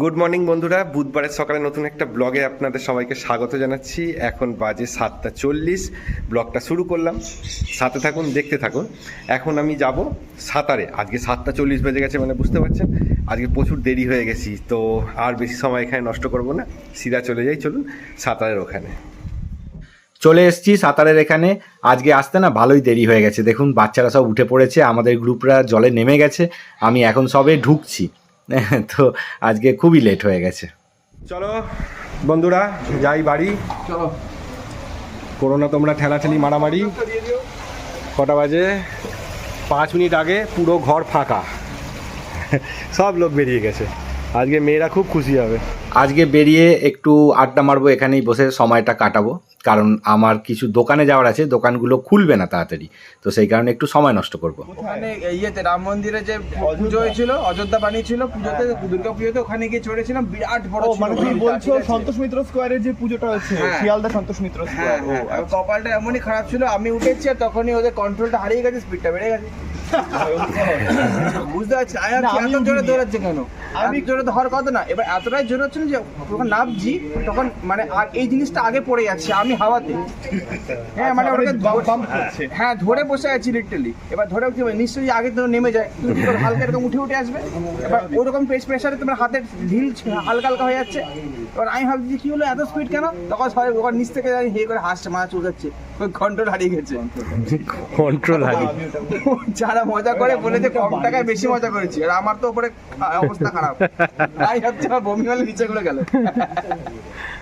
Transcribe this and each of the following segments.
Good morning বন্ধুরা। বুধবারের সকালে নতুন একটা ব্লগে আপনাদের সবাইকে স্বাগত জানাচ্ছি। এখন বাজে সাতটা চল্লিশ। ব্লগটা শুরু করলাম। সাথে থাকুন, দেখতে থাকুন। এখন আমি যাব সাঁতারে। আজকে সাতটা চল্লিশ বেজে গেছে মানে বুঝতে পারছেন? আজকে প্রচুর দেরি হয়ে গেছি, তো আর বেশি সময় এখানে নষ্ট করব না। সিধা চলে যাই, চলুন সাঁতারের ওখানে। চলে এসেছি সাঁতারের এখানে। আজকে আসতে না ভালোই দেরি হয়ে গেছে। দেখুন, বাচ্চারা সব উঠে পড়েছে। আমাদের গ্রুপরা জলে নেমে গেছে। আমি এখন সবে ঢুকছি। তো আজকে খুবই লেট হয়ে গেছে। চলো বন্ধুরা যাই বাড়ি। চলো। করো না তোমরা ঠেলাঠেলি মারামারি। কটা বাজে? পাঁচ মিনিট আগে পুরো ঘর ফাঁকা। সব লোক বেরিয়ে গেছে। আজকে মেয়েরা খুব খুশি হবে। আজকে বেরিয়ে একটু আড্ডা মারবো এখানেই বসে সময়টা কাটাবো। কারণ আমার কিছু দোকানে যাওয়ার আছে দোকানগুলো খুলবে না তাড়াতাড়ি। তো সেই কারণে একটু সময় নষ্ট করব। ওখানে ইয়েতে রাম মন্দিরে যে পুজো হয়েছিল অযোধ্যা বানিয়েছিল পুজোতে দুর্গা পুজোতে ওখানে গিয়ে চড়েছিলাম বিরাট বড় মানে তুমি বলছো সন্তোষ মিত্র স্কোয়ারের যে পুজোটা হচ্ছে হ্যাঁ। শিয়ালদা সন্তোষ মিত্র হ্যাঁ স্কোয়ার। ও হ্যাঁ কপালটা এমনই খারাপ ছিল আমি উঠেছি আর তখনই ওদের কন্ট্রোলটা হারিয়ে গেছে স্পিডটা বেড়ে গেছে। বুঝতে পারছি। আমি না, এত জোরে দৌড়াচ্ছে কেন? আমি জোরে ধর কথা না। এবার এতটাই জোরে হচ্ছে যে যখন নামছি তখন মানে আর এই জিনিসটা আগে পড়ে যাচ্ছে আমি হাওয়াতে। হ্যাঁ মানে ওটাকে। হ্যাঁ ধরে বসে আছি লিটারালি এবার ধরে হবে? নিশ্চয়ই আগে তো নেমে যায়। হালকা এরকম উঠে উঠে আসবে? এবার ওরকম পেস প্রেশারে তোমার হাতের ঢিল হালকা হালকা হয়ে যাচ্ছে। এবার আমি ভাবছি কি হলো এত স্পিড কেন? তখন সবাই ওখানে নিচ থেকে জানি হে করে হাসছে চুলকাচ্ছে ওই কন্ট্রোল হারিয়ে গেছে। কন্ট্রোল হারিয়ে যারা মজা করে বলে যে কম টাকায় বেশি মজা করেছি। আর আমার তো উপরে অবস্থা খারাপ। তাই ভাবছি আমার বমি হলে নিচে করে গেল।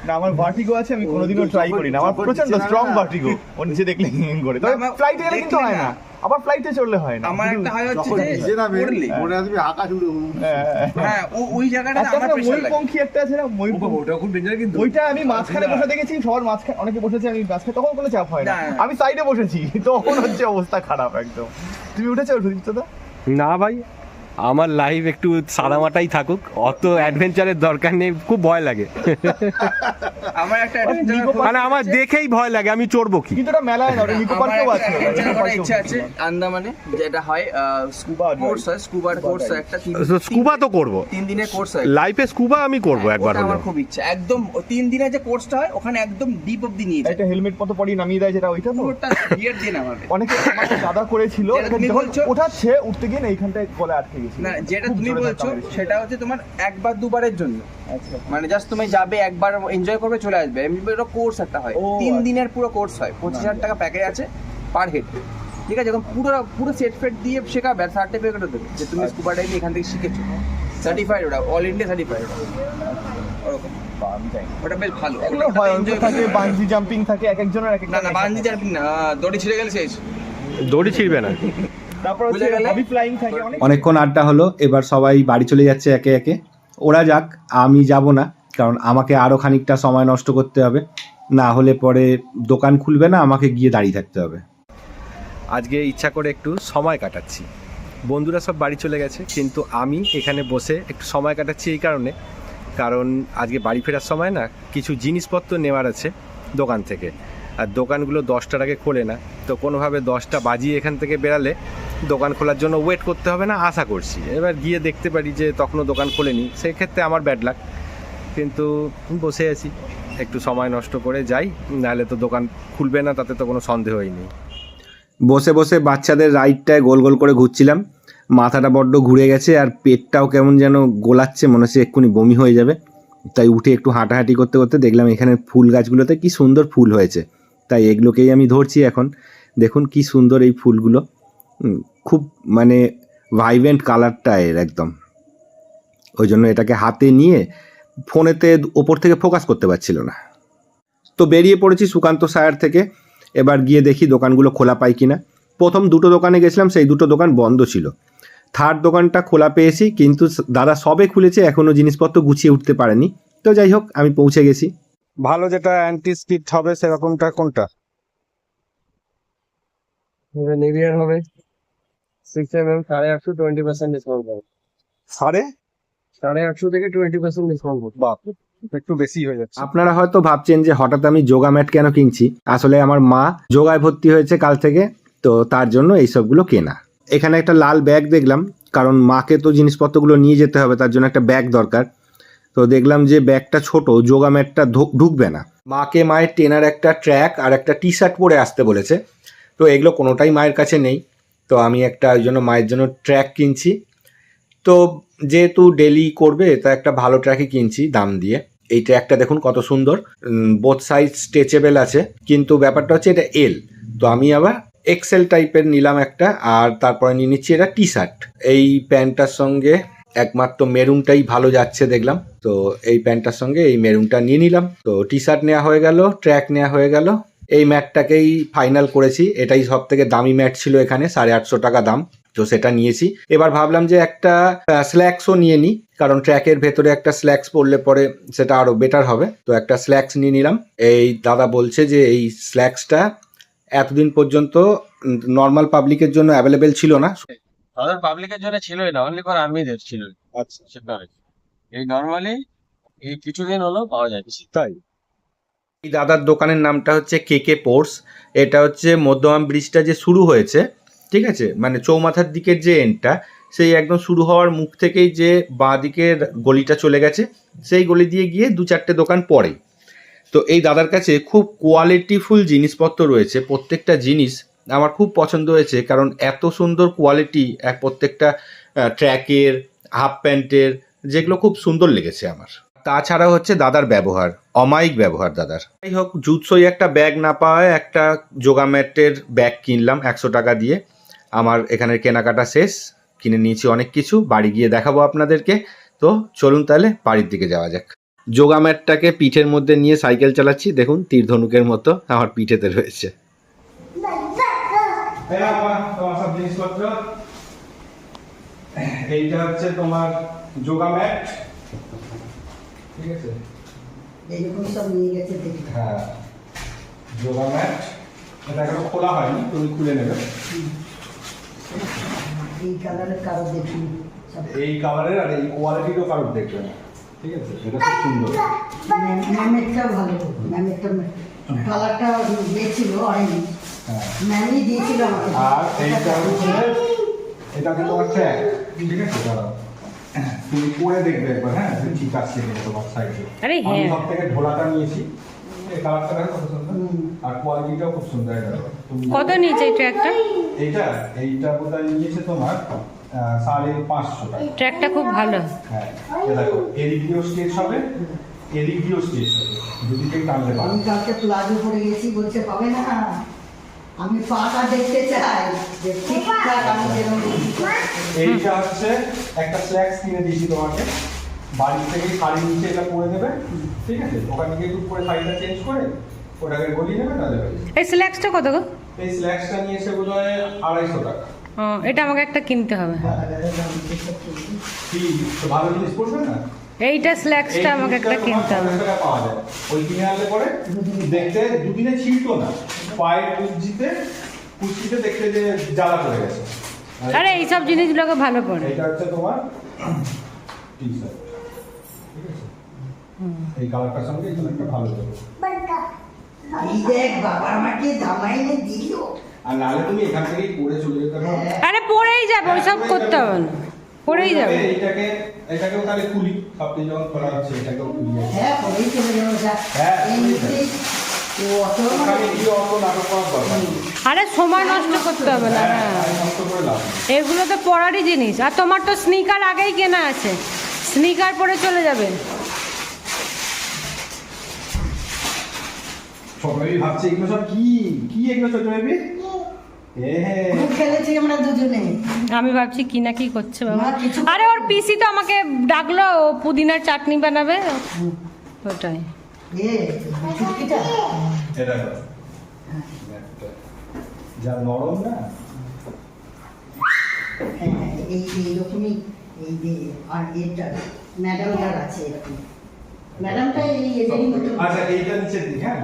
না আমার ভার্টিগো আছে আমি কোনোদিনও ট্রাই করি না আমার প্রচণ্ড স্ট্রং ভার্টিগো ও নিচে দেখলে করে। তবে ফ্লাইটে গেলে কিন্তু হয় না। আবার ফ্লাইটে চড়লে হয় না। আমার একটা হয় হচ্ছে যে নিজে নামে পড়লে। মনে আসবে আকাশ উড়ে হ্যাঁ। হ্যাঁ ও- ওই জায়গাটাতে একটা আমার না প্রেশার লাগে। ময়ূরপঙ্খী একটা আছে না? ময়ূরপঙ্খী ওটা খুব ডেঞ্জার কিন্তু। ওইটা আমি মাঝখানে বসে দেখেছি সবার মাঝখানে অনেকে বসেছে আমি মাঝখানে তখন কোনো চাপ হয় না। না, না। আমি সাইডে বসেছি তখন হচ্ছে অবস্থা খারাপ একদম। তুমি উঠেছো সুদীপ্ত দা? না ভাই আমার লাইফ একটু সাদামাটাই থাকুক। অত অ্যাডভেঞ্চারের দরকার নেই খুব ভয় লাগে। আমার একটা মানে আমার দেখেই ভয় লাগে আমি চড়বো কি? কিন্তু ওটা মেলায় না নিকো পার্কেও আছে। ইচ্ছা আছে। আন্দামানে যেটা হয় স্কুবা কোর্স হয় স্কুবার কোর্স একটা স্কুবা তো করব। তিন দিনের কোর্স হয়। লাইফে স্কুবা আমি করব একবার হলো আমার খুব ইচ্ছা। একদম তিন দিনের যে কোর্সটা হয় ওখানে একদম ডিপ অব্দি নিয়ে যায়। একটা হেলমেট মতো পরিয়ে নামিয়ে দেয় যেটা ওইটা তো? পুরোটা বিয়ের দিন আমাদের। অনেকে আমাকে দাদা করেছিল ওঠাচ্ছে উঠতে গিয়ে না এইখানটায় গলায় আটকে গেছিল। না যেটা তুমি বলছো সেটা হচ্ছে তোমার একবার দুবারের জন্য। আচ্ছা। মানে জাস্ট তুমি যাবে একবার এনজয় করবে চলে আসবে। এমনি পুরো কোর্স একটা হয়। তিন আচ্ছা। দিনের পুরো কোর্স হয়। পঁচিশ হাজার টাকা প্যাকেজ আছে পার হেড ঠিক আছে? যখন পুরো পুরো সেট ফেট দিয়ে শেখাবে আর সার্টিফিকেটও দেবে। যে তুমি আচ্ছা। স্কুবা ডাইভিং এখান থেকে শিখেছো। সার্টিফাইড ওটা অল ইন্ডিয়া সার্টিফাইড ওরকম। ওটা বেশ ভালো। এগুলো হয় থাকে জাম্পিং থাকে এক একজনের এক না না বাঞ্জি জাম্পিং না। দড়ি ছিঁড়ে গেলে শেষ। দড়ি ছিড়বে না। তারপর হচ্ছে বুঝে গেলে? হবি ফ্লাইং থাকে অনেক অনেকক্ষণ আড্ডা হলো এবার সবাই বাড়ি চলে যাচ্ছে একে একে। ওরা যাক আমি যাব না। কারণ আমাকে আরও খানিকটা সময় নষ্ট করতে হবে। না হলে পরে দোকান খুলবে না, আমাকে গিয়ে দাঁড়িয়ে থাকতে হবে। আজকে ইচ্ছা করে একটু সময় কাটাচ্ছি। বন্ধুরা সব বাড়ি চলে গেছে, কিন্তু আমি এখানে বসে একটু সময় কাটাচ্ছি এই কারণে। কারণ আজকে বাড়ি ফেরার সময় না, কিছু জিনিসপত্র নেওয়ার আছে দোকান থেকে। আর দোকানগুলো দশটার আগে খোলে না, তো কোনোভাবে দশটা বাজিয়ে এখান থেকে বেরালে দোকান খোলার জন্য ওয়েট করতে হবে না, আশা করছি। এবার গিয়ে দেখতে পারি যে তখনও দোকান খোলেনি, সেক্ষেত্রে আমার ব্যাড লাক কিন্তু বসে আছি। একটু সময় নষ্ট করে যাই, নাহলে তো দোকান খুলবে না, তাতে তো কোনো সন্দেহই নেই। বসে বসে বাচ্চাদের রাইডটায় গোল গোল করে ঘুরছিলাম। মাথাটা বড্ড ঘুরে গেছে আর পেটটাও কেমন যেন গোলাচ্ছে, মনে হচ্ছে এক্ষুনি বমি হয়ে যাবে। তাই উঠে একটু হাঁটাহাঁটি করতে করতে দেখলাম এখানে ফুল গাছগুলোতে কি সুন্দর ফুল হয়েছে। তাই এগুলোকেই আমি ধরছি এখন। দেখুন কি সুন্দর এই ফুলগুলো। খুব মানে ভাইব্রেন্ট কালারটা এর একদম। ওই জন্য এটাকে হাতে নিয়ে ফোনেতে ওপর থেকে ফোকাস করতে পারছিল না। তো বেরিয়ে পড়েছি সুকান্ত সায়ার থেকে। এবার গিয়ে দেখি দোকানগুলো খোলা পাই কিনা। প্রথম দুটো দোকানে গেছিলাম সেই দুটো দোকান বন্ধ ছিল। থার্ড দোকানটা খোলা পেয়েছি কিন্তু দাদা সবে খুলেছে এখনও জিনিসপত্র গুছিয়ে উঠতে পারেনি। তো যাই হোক আমি পৌঁছে গেছি। ভালো যেটা অ্যান্টি স্পিড হবে সেরকমটা কোনটা? নিভিয়ার হবে। সিক্স এম এম সাড়ে আটশো টোয়েন্টি পার্সেন্ট ডিসকাউন্ট পাবে সাড়ে সাড়ে আটশো থেকে টোয়েন্টি পার্সেন্ট ডিসকাউন্ট বাপ একটু বেশি হয়ে যাচ্ছে। আপনারা হয়তো ভাবছেন যে হঠাৎ আমি যোগা ম্যাট কেন কিনছি? আসলে আমার মা যোগায় ভর্তি হয়েছে কাল থেকে তো তার জন্য এইসবগুলো কেনা। এখানে একটা লাল ব্যাগ দেখলাম কারণ মাকে তো জিনিসপত্রগুলো নিয়ে যেতে হবে তার জন্য একটা ব্যাগ দরকার। তো দেখলাম যে ব্যাগটা ছোট যোগা ম্যাটটা ঢুক- ঢুকবে না। মাকে মায়ের টেনার একটা ট্র্যাক আর একটা টি শার্ট পরে আসতে বলেছে। তো এগুলো কোনোটাই মায়ের কাছে নেই। তো আমি একটা ওই জন্য মায়ের জন্য ট্র্যাক কিনছি। তো যেহেতু ডেলি করবে, তা একটা ভালো ট্র্যাকই কিনছি দাম দিয়ে। এই ট্র্যাকটা দেখুন কত সুন্দর। বোথ সাইড স্ট্রেচেবেল আছে, কিন্তু ব্যাপারটা হচ্ছে এটা এল তো আমি আবার এক্সেল টাইপের নিলাম একটা, আর তারপরে নিয়ে নিচ্ছি এটা টি শার্ট এই প্যান্টটার সঙ্গে একমাত্র মেরুনটাই ভালো যাচ্ছে দেখলাম। তো এই প্যান্টটার সঙ্গে এই মেরুনটা নিয়ে নিলাম। তো টি শার্ট নেওয়া হয়ে গেল ট্র্যাক নেওয়া হয়ে গেল। এই ম্যাটটাকেই ফাইনাল করেছি। এটাই সব থেকে দামি ম্যাট ছিল এখানে, সাড়ে আটশো টাকা দাম। তো সেটা নিয়েছি। এবার ভাবলাম যে একটা স্ল্যাক্সও নিয়ে নিই কারণ ট্র্যাকের ভেতরে একটা স্ল্যাক্স পরলে পরে সেটা আরও বেটার হবে। তো একটা স্ল্যাক্স নিয়ে নিলাম। এই দাদা বলছে যে এই স্ল্যাক্সটা এতদিন পর্যন্ত নর্মাল পাবলিকের জন্য অ্যাভেলেবেল ছিল না। তাদের পাবলিকের জন্য ছিলই না অনলি ফর আর্মিদের ছিল। আচ্ছা। সেখানে এই নর্মালি এই কিছুদিন হলো পাওয়া যাচ্ছে তাই? এই দাদার দোকানের নামটা হচ্ছে কে কে পোর্স। এটা হচ্ছে মধ্যমান ব্রিজটা যে শুরু হয়েছে ঠিক আছে? মানে চৌমাথার দিকের যে এন্ডটা সেই একদম শুরু হওয়ার মুখ থেকেই যে বাঁ দিকের গলিটা চলে গেছে, সেই গলি দিয়ে গিয়ে দু চারটে দোকান পরেই তো এই দাদার কাছে খুব কোয়ালিটিফুল জিনিসপত্র রয়েছে, প্রত্যেকটা জিনিস আমার খুব পছন্দ হয়েছে, কারণ এত সুন্দর কোয়ালিটি এক প্রত্যেকটা ট্র্যাকের হাফ প্যান্টের যেগুলো খুব সুন্দর লেগেছে আমার। তাছাড়া হচ্ছে দাদার ব্যবহার, অমায়িক ব্যবহার দাদার। যাই হোক, জুৎসই একটা ব্যাগ না পাওয়ায় একটা যোগা ম্যাটের ব্যাগ কিনলাম একশো টাকা দিয়ে। আমার এখানের কেনাকাটা শেষ কিনে নিয়েছি অনেক কিছু বাড়ি গিয়ে দেখাবো আপনাদেরকে। তো চলুন তাহলে বাড়ির দিকে যাওয়া যাক। যোগা ম্যাটটাকে পিঠের মধ্যে নিয়ে সাইকেল চালাচ্ছি দেখুন তীর ধনুকের মতো আমার পিঠেতে রয়েছে। তোমার সব জিনিসপত্র? এইটা হচ্ছে তোমার যোগা ম্যাট। ঠিক আছে? এইরকম সব নিয়ে গেছে দেখি। হ্যাঁ যোগা ম্যাট। এটা এখনও খোলা হয়নি তুমি খুলে নেবে। এই কালারের কারও দেখি এই কালারের আর এই কোয়ালিটিরও কারোর দেখবে না। ঠিক আছে? এটা খুব সুন্দর। ম্যামেরটাও ভালো। ম্যামেরটা কালারটা দিয়েছিল অরেঞ্জ হ্যাঁ। ম্যামই দিয়েছিল আমাকে। আর এইটা হচ্ছে এটা হচ্ছে তোমার ঠিক আছে? দাঁড়াও। তুমি পরে দেখবে একবার। হ্যাঁ ঠিক আছে তোমার সাইজে আমি হ্যাঁ। সব থেকে ঢোলাটা নিয়েছি। এই কালারটা দেখো কত সুন্দর। আর কোয়ালিটিটাও খুব সুন্দর এটা কত নিচে এই ট্র্যাকটা এইটা? এইটা বোধহয় নিয়েছে তোমার আহ, সাড়ে পাঁচশো টাকা। ট্র্যাকটা খুব ভালো। হ্যাঁ দেখো এদিক দিয়েও স্টেজ হবে এদিক দিয়েও স্টেজ হবে দুদিকেই টানলে পারবে। আমি কালকে প্লাজো পরে গেছি বলছে পাবে না। আমি পাটা দেখতে চাই যে ঠিকঠাক আমি যেরকম এইটা হচ্ছে একটা স্ল্যাক্স কিনে দিয়েছি তোমাকে। বাড়ি থেকে শাড়ি নিচে এটা পরে দেবে ঠিক আছে? ওখানে গিয়ে একটু পরে শাড়িটা চেঞ্জ করে ওটাকে গলিয়ে নেবে তাহলে এই স্ল্যাক্সটা কত গো? এই স্ল্যাক্সটা নিয়ে এসে বোধ হয় আড়াইশো টাকা। এটা আমাকে একটা কিনতে হবে। কি ভালো জিনিস পড়বে না? এইটা স্ল্যাক্সটা আমাকে একটা কিনতে হবে। পাওয়া যায়। ওই কিনে আনলে পরে দেখতে দুদিনে ছিলতো না। পায়ের কুচিতে কুচিতে দেখতে যে জ্বালা পড়ে গেছে। আরে এইসব জিনিসগুলোকে ভালো পড়ে এটা হচ্ছে তোমার টি শার্ট এই কালারটার সঙ্গে এই কালারটা ভালো যাবে। এই দেখ বাবা আমাকে দিল। আর নাহলে তুমি এখান থেকেই চলে যেতে পারো। আরে পড়েই যাবে ওইসব করতে হবে না। পড়েই যাবে। এইটাকে এটাকেও তাহলে খুলি। সবটি যখন খোলা হচ্ছে এটাকেও খুলি। হ্যাঁ পরেই চলে যাব হ্যাঁ, দরকার নেই। আরে সময় নষ্ট করতে হবে না হ্যাঁ, হ্যাঁ। এগুলো তো পড়ারই জিনিস। আর তোমার তো স্নিকার আগেই কেনা আছে। স্নিকার পরে চলে যাবে। সবাই ভাবছে এগুলো সব কি? কি এগুলো ছোট বেবি আমি ভাবছি কি না কি করছে বাবা। আরে ওর পিসি তো আমাকে ডাকলো ও পুদিনার চাটনি বানাবে। ওটাই। এ চুটকিটা? এটা যা নরম না? হ্যাঁ এই এইরকমই এই যে আর এটা ম্যাডামটার আছে এরকম। ম্যাডামটা এই এদেরই মতো আচ্ছা এইটা নিচের দিক হ্যাঁ?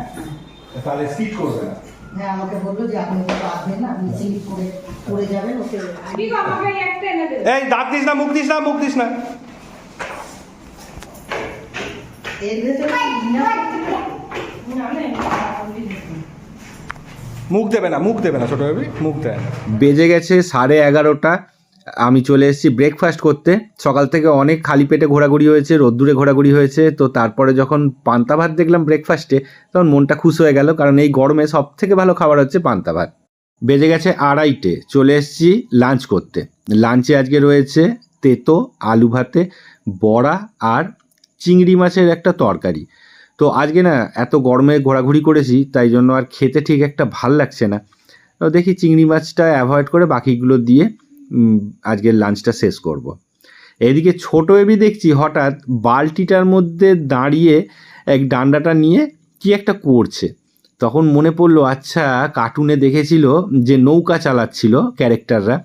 তাহলে স্কিট করবে না। হ্যাঁ আমাকে বলল যে আপনি আসবেন না আপনি স্লিপ করে পড়ে যাবেন ওকে আমাকে একটা এনে দেবে। এই দাঁত দিস না মুখ দিস না মুখ দিস না। এর ভেতরে মুখ দেবে না মুখ দেবে না ছোট বেবি মুখ দেয় বেজে গেছে সাড়ে এগারোটা। আমি চলে এসেছি ব্রেকফাস্ট করতে। সকাল থেকে অনেক খালি পেটে ঘোরাঘুরি হয়েছে, রোদ্দুরে ঘোরাঘুরি হয়েছে। তো তারপরে যখন পান্তা ভাত দেখলাম ব্রেকফাস্টে তখন মনটা খুশ হয়ে গেল, কারণ এই গরমে সব থেকে ভালো খাবার হচ্ছে পান্তা ভাত। বেজে গেছে আড়াইটে, চলে এসেছি লাঞ্চ করতে। লাঞ্চে আজকে রয়েছে তেতো, আলু ভাতে, বড়া আর চিংড়ি মাছের একটা তরকারি। তো আজকে না এত গরমে ঘোরাঘুরি করেছি, তাই জন্য আর খেতে ঠিক একটা ভালো লাগছে না। তো দেখি চিংড়ি মাছটা অ্যাভয়েড করে বাকিগুলো দিয়ে আজকের লাঞ্চটা শেষ করব। এদিকে ছোট এবি দেখছি হঠাৎ বালতিটার মধ্যে দাঁড়িয়ে এক ডান্ডাটা নিয়ে কি একটা করছে। তখন মনে পড়ল আচ্ছা কার্টুনে দেখেছিল যে নৌকা চালাচ্ছিল ক্যারেক্টাররা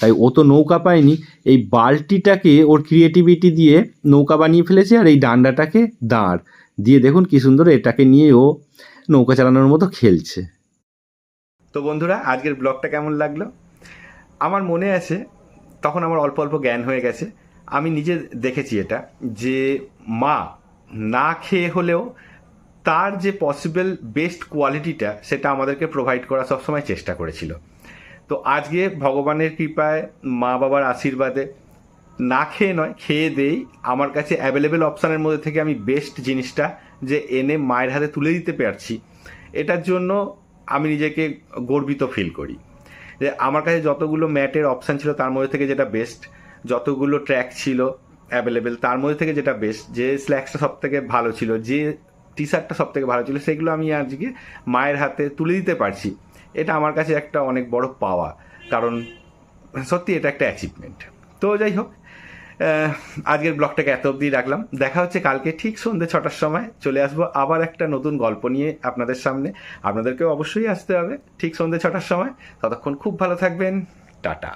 তাই ও তো নৌকা পায়নি। এই বালতিটাকে ওর ক্রিয়েটিভিটি দিয়ে নৌকা বানিয়ে ফেলেছে আর এই ডান্ডাটাকে দাঁড়। দিয়ে দেখুন কি সুন্দর এটাকে নিয়ে ও নৌকা চালানোর মতো খেলছে। তো বন্ধুরা, আজকের ব্লগটা কেমন লাগল? আমার মনে আছে, তখন আমার অল্প অল্প জ্ঞান হয়ে গেছে, আমি নিজে দেখেছি এটা, যে মা না খেয়ে হলেও তার যে পসিবল বেস্ট কোয়ালিটিটা সেটা আমাদেরকে প্রোভাইড করা সবসময় চেষ্টা করেছিল। তো আজকে ভগবানের কৃপায় মা বাবার আশীর্বাদে না খেয়ে নয়, খেয়ে দেই, আমার কাছে অ্যাভেলেবেল অপশানের মধ্যে থেকে আমি বেস্ট জিনিসটা যে এনে মায়ের হাতে তুলে দিতে পারছি, এটার জন্য আমি নিজেকে গর্বিত ফিল করি। যে আমার কাছে যতগুলো ম্যাটের অপশান ছিল, তার মধ্যে থেকে যেটা বেস্ট যতগুলো ট্র্যাক ছিল অ্যাভেলেবেল তার মধ্যে থেকে যেটা বেস্ট যে স্ল্যাক্সটা সব থেকে ভালো ছিল, যে টি শার্টটা সব থেকে ভালো ছিল, সেগুলো আমি আজকে মায়ের হাতে তুলে দিতে পারছি। এটা আমার কাছে একটা অনেক বড় পাওয়া, কারণ সত্যি এটা একটা অ্যাচিভমেন্ট তো যাই হোক আজকের ব্লগটাকে এত অবধি রাখলাম। দেখা হচ্ছে কালকে ঠিক সন্ধ্যে ছটার সময়। চলে আসব আবার একটা নতুন গল্প নিয়ে আপনাদের সামনে। আপনাদেরকেও অবশ্যই আসতে হবে ঠিক সন্ধ্যে ছটার সময়। ততক্ষণ খুব ভালো থাকবেন। টাটা।